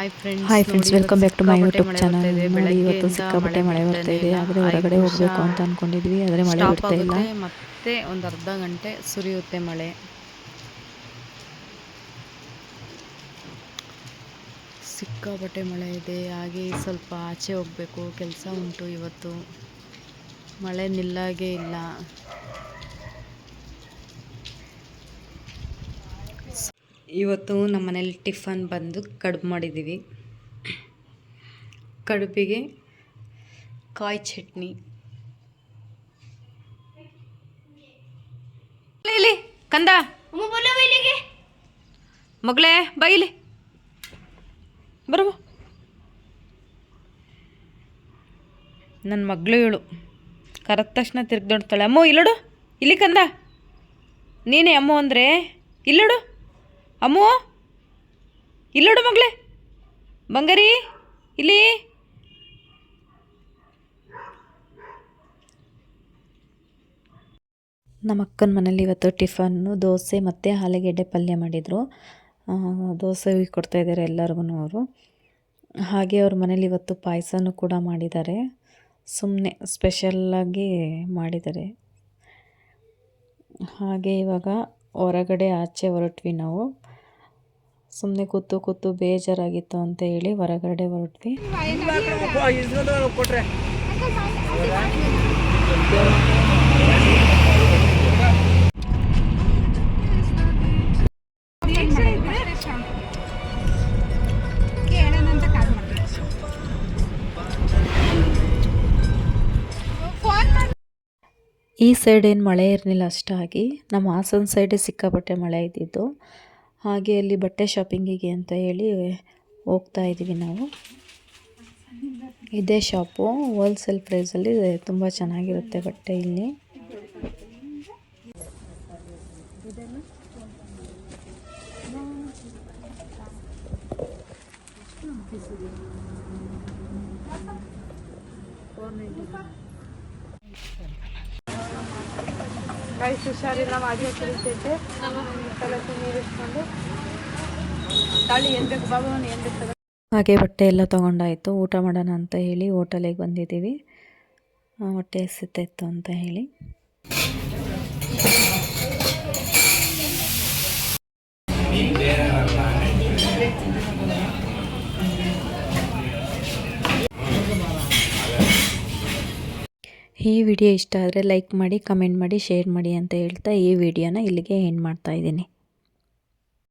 Hi friends hi friends welcome back to my YouTube channel ನೋಡಿ ಇವತ್ತು ಸಿಕ್ಕಾಪಟ್ಟೆ ಮಳೆ ಬರ್ತಾ ಇದೆ. ಆದರೆ ಹೊರಗಡೆ ಹೋಗಬೇಕು ಅಂತ ಅಂದ್ಕೊಂಡಿದ್ವಿ ಆದರೆ ಮಳೆ ಬರ್ತಾ ಇಲ್ಲ. ಮತ್ತೆ ಒಂದು ಅರ್ಧ ಗಂಟೆ ಸುರಿಯುತ್ತೆ ಮಳೆ. ಸಿಕ್ಕಾಪಟ್ಟೆ ಮಳೆ ಇದೆ ಹಾಗೆ ಸ್ವಲ್ಪ ಆಚೆ ಹೋಗಬೇಕು ಕೆಲಸ ಉಂಟು ಇವತ್ತು. ಮಳೆ ನಿಲ್ಲಾಗೆ ಇಲ್ಲ. ಇವತ್ತು ನಮ್ಮ ಮನೇಲಿ ಟಿಫನ್ ಬಂದು ಕಡುಬು ಮಾಡಿದ್ದೀವಿ. ಕಡುಬಿಗೆ ಕಾಯಿ ಚಟ್ನಿ. ಇಲ್ಲಿ ಕಂದ. ಮಗಳೇ ಬೈಲಿ ಬರುವ. ನನ್ನ ಮಗಳು ಇವಳು. ಕರೆದ ತಕ್ಷಣ ತಿರ್ಗ್ದೊಡ್ತಾಳೆ. ಅಮ್ಮ ಇಲ್ಲಡು. ಇಲ್ಲಿ ಕಂದ. ನೀನೇ ಅಮ್ಮ ಅಂದರೆ ಇಲ್ಲೋಡು. ಅಮ್ಮು? ಇಲ್ಲೋಡು ಮಗಳೇ ಬಂಗಾರಿ, ಇಲ್ಲಿ. ನಮ್ಮ ಅಕ್ಕನ ಮನೇಲಿ ಇವತ್ತು ಟಿಫನ್ನು ದೋಸೆ ಮತ್ತು ಆಲೂಗೆಡ್ಡೆ ಪಲ್ಯ ಮಾಡಿದರು. ದೋಸೆ ಕೊಡ್ತಾ ಇದ್ದಾರೆ ಎಲ್ಲರಿಗೂ ಅವರು. ಹಾಗೆ ಅವ್ರ ಮನೇಲಿ ಇವತ್ತು ಪಾಯಸನೂ ಕೂಡ ಮಾಡಿದ್ದಾರೆ. ಸುಮ್ಮನೆ ಸ್ಪೆಷಲ್ಲಾಗಿ ಮಾಡಿದ್ದಾರೆ. ಹಾಗೆ ಇವಾಗ ಹೊರಗಡೆ ಆಚೆ ಹೊರಟ್ವಿ ನಾವು. ಸುಮ್ಮನೆ ಕೂತು ಕೂತು ಬೇಜಾರಾಗಿತ್ತು ಅಂತ ಹೇಳಿ ಹೊರಗಡೆ ಹೊರಟ್ವಿ. ಈ ಸೈಡ್ ಏನು ಮಳೆ ಇರಲಿಲ್ಲ ಅಷ್ಟಾಗಿ, ನಮ್ಮ ಹಾಸನ ಸೈಡೇ ಸಿಕ್ಕಾಪಟ್ಟೆ ಮಳೆ ಇದ್ದಿದ್ದು. ಹಾಗೆ ಅಲ್ಲಿ ಬಟ್ಟೆ ಶಾಪಿಂಗಿಗೆ ಅಂತ ಹೇಳಿ ಹೋಗ್ತಾ ಇದ್ದೀವಿ ನಾವು. ಇದೇ ಶಾಪು. ಹೋಲ್ಸೇಲ್ ಪ್ರೈಸಲ್ಲಿ ತುಂಬ ಚೆನ್ನಾಗಿರುತ್ತೆ ಬಟ್ಟೆ ಇಲ್ಲಿ. ಗೈಸ್ ಹುಷಾರಿಲ್ಲ, ಮಾಡಿ ಕುಡಿತೈತೆ ತಲೆಗೆ ನೀರಿಸ್ಕೊಂಡು. ತಾಳಿ ಏನು ಬೇಕು ಬಾಬು ಏನ್ ಬೇಕು ಹಾಗೆ ಬಟ್ಟೆ ಎಲ್ಲ ತೊಗೊಂಡಾಯಿತು. ಊಟ ಮಾಡೋಣ ಅಂತ ಹೇಳಿ ಹೋಟೆಲಿಗೆ ಬಂದಿದ್ದೀವಿ. ಹೊಟ್ಟೆ ಹಸಿತಾಯಿತ್ತು ಅಂತ ಹೇಳಿ. ಈ ವಿಡಿಯೋ ಇಷ್ಟ ಆದರೆ ಲೈಕ್ ಮಾಡಿ, ಕಮೆಂಟ್ ಮಾಡಿ, ಶೇರ್ ಮಾಡಿ ಅಂತ ಹೇಳ್ತಾ ಈ ವಿಡಿಯೋನ ಇಲ್ಲಿಗೆ ಎಂಡ್ ಮಾಡ್ತಾ ಇದ್ದೀನಿ.